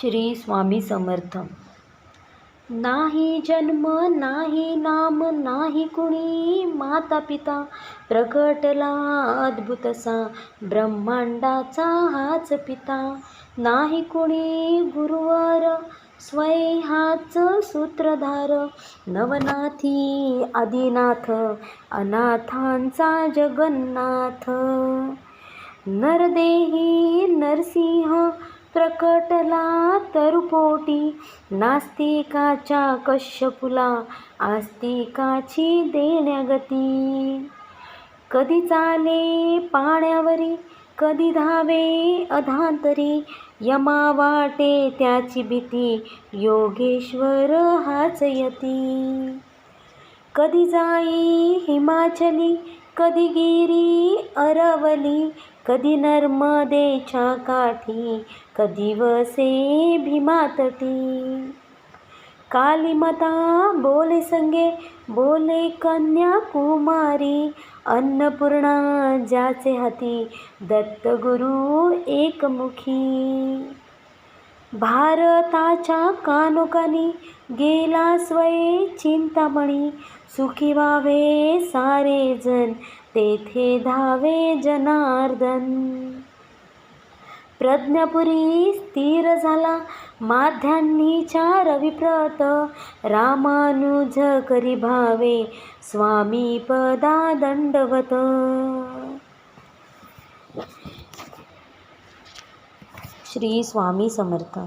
श्री स्वामी समर्थ. नाही जन्म नाही नाम नाही कुणी माता पिता प्रकटला अद्भुतसा ब्रह्मांडाचा हाच पिता. नाही कुणी गुरुवर स्वय हाच सूत्रधार. नवनाथी आदिनाथ अनाथांचा जगन्नाथ. नरदेही नरसिंह प्रकटला तरुपोटी नास्तिकाच्या कश्यपुला आस्तिकाची देण्यागती. कधी चाले पाण्यावरी कधी धावे अधांतरी यमा वाटे त्याची भीती योगेश्वर हाच यती. कधी जाई हिमाचली कधी गिरी अरवली कधी नर्मदेच्या काठी कधी वसे भीमातटी. कालिमता बोले संगे बोले कन्याकुमारी अन्नपूर्णा ज्याचे हाती दत्तगुरु एकमुखी. भारताच्या कानोकानी गेला स्वये चिंतामणी. सुखी व्हावे सारे जण तेथे धावे जनार्दन. प्रज्ञापुरी स्थिर झाला माध्यान्नीच्या रविप्रत रामानुज करी भावे स्वामी पदा दंडवत. श्री स्वामी समर्थ.